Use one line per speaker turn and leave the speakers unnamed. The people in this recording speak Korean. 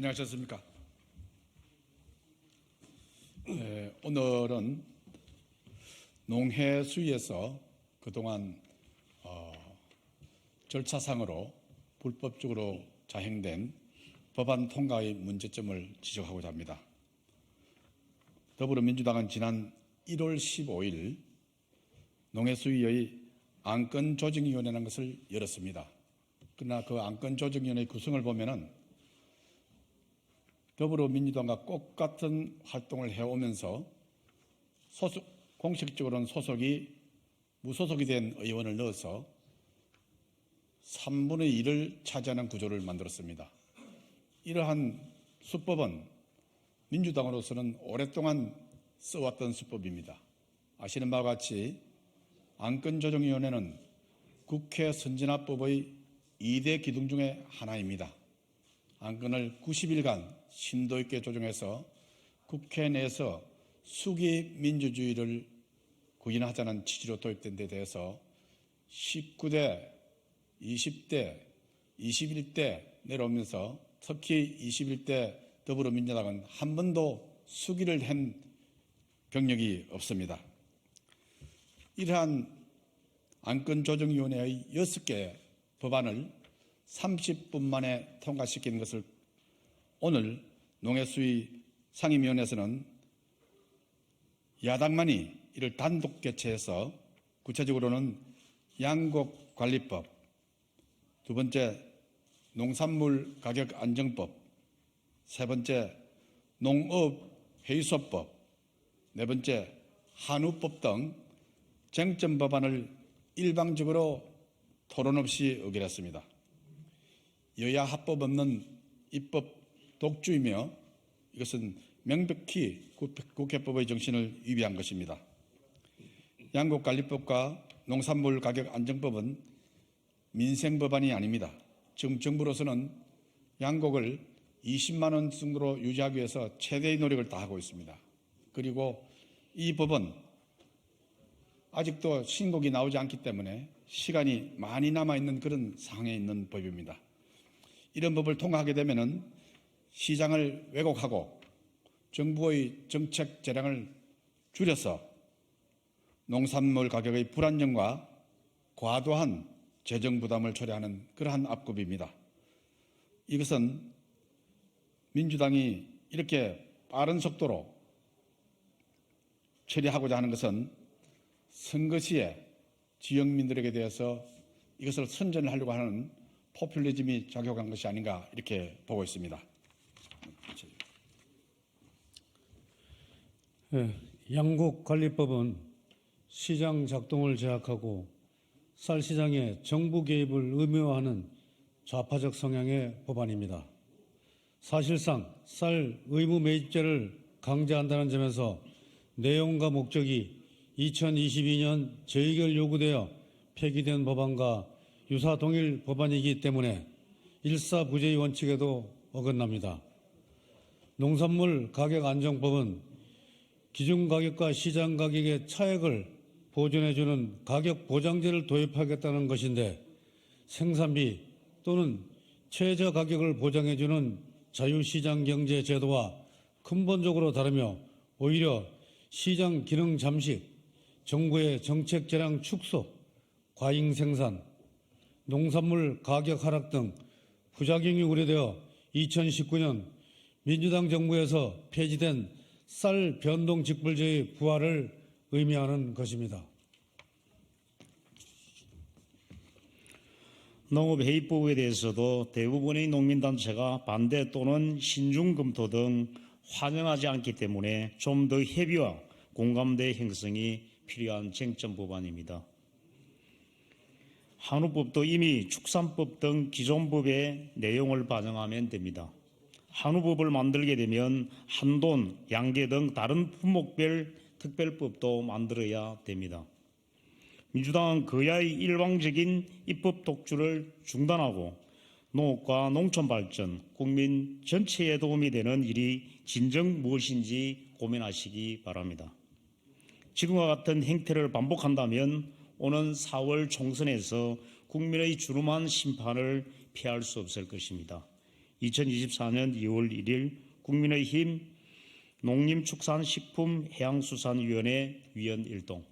안녕하셨습니까? 네, 오늘은 농해 수위에서 그동안 어, 절차상으로 불법적으로 자행된 법안 통과의 문제점을 지적하고자 합니다. 더불어민주당은 지난 1월 15일 농해수위의 안건조정위원회라는 것을 열었습니다. 그러나 그 안건조정위원회 구성을 보면은 더불어민주당과 똑같은 활동을 해오면서 소속, 공식적으로는 소속이 무소속이 된 의원을 넣어서 3분의 1을 차지하는 구조를 만들었습니다. 이러한 수법은 민주당으로서는 오랫동안 써왔던 수법입니다. 아시는 바와 같이 안건조정위원회는 국회 선진화법의 2대 기둥 중에 하나입니다. 안건을 90일간 심도 있게 조정해서 국회 내에서 수기 민주주의를 구인하자는 취지로 도입된 데 대해서 19대, 20대, 21대 내려오면서 특히 21대 더불어민주당은 한 번도 수기를 한 경력이 없습니다. 이러한 안건조정위원회의 6개 법안을 30분 만에 통과시키는 것을 오늘 농해수위 상임위원회에서는 야당만이 이를 단독 개최해서 구체적으로는 양곡관리법, 두 번째 농산물 가격 안정법, 세 번째 농업 회의소법, 네 번째 한우법 등 쟁점 법안을 일방적으로 토론 없이 의결했습니다. 여야 합법 없는 입법 독주이며 이것은 명백히 국회법의 정신을 위배한 것입니다. 양곡관리법과 농산물 가격 안정법은 민생 법안이 아닙니다. 지금 정부로서는 양곡을 20만 원 정도로 유지하기 위해서 최대의 노력을 다하고 있습니다. 그리고 이 법은 아직도 신곡이 나오지 않기 때문에 시간이 많이 남아 있는 그런 상황에 있는 법입니다. 이런 법을 통과하게 되면은 시장을 왜곡하고 정부의 정책 재량을 줄여서 농산물 가격의 불안정과 과도한 재정 부담을 초래하는 그러한 앞급입니다. 이것은 민주당이 이렇게 빠른 속도로 처리하고자 하는 것은 선거 시에 지역민들에게 대해서 이것을 선전을 하려고 하는 포퓰리즘이 작용한 것이 아닌가 이렇게 보고 있습니다.
예, 양곡관리법은 시장 작동을 제약하고 쌀 시장에 정부 개입을 의무화하는 좌파적 성향의 법안입니다. 사실상 쌀 의무 매입제를 강제한다는 점에서 내용과 목적이 2022년 재의결 요구되어 폐기된 법안과 유사 동일 법안이기 때문에 일사부재의 원칙에도 어긋납니다. 농산물 가격 안정법은 기준 가격과 시장 가격의 차액을 보존해주는 가격 보장제를 도입하겠다는 것인데 생산비 또는 최저 가격을 보장해주는 자유시장 경제 제도와 근본적으로 다르며 오히려 시장 기능 잠식, 정부의 정책 재량 축소, 과잉 생산, 농산물 가격 하락 등 부작용이 우려되어 2019년 민주당 정부에서 폐지된 쌀 변동 직불제의 부활을 의미하는 것입니다.
농업회의법에 대해서도 대부분의 농민단체가 반대 또는 신중 검토 등 환영하지 않기 때문에 좀 더 협의와 공감대 형성이 필요한 쟁점 법안입니다. 한우법도 이미 축산법 등 기존 법의 내용을 반영하면 됩니다. 한우법을 만들게 되면 한돈, 양계 등 다른 품목별 특별법도 만들어야 됩니다. 민주당은 그야의 일방적인 입법 독주를 중단하고 농업과 농촌 발전, 국민 전체에 도움이 되는 일이 진정 무엇인지 고민하시기 바랍니다. 지금과 같은 행태를 반복한다면 오는 4월 총선에서 국민의 주름한 심판을 피할 수 없을 것입니다. 2024년 2월 1일 국민의힘 농림축산식품해양수산위원회 위원 일동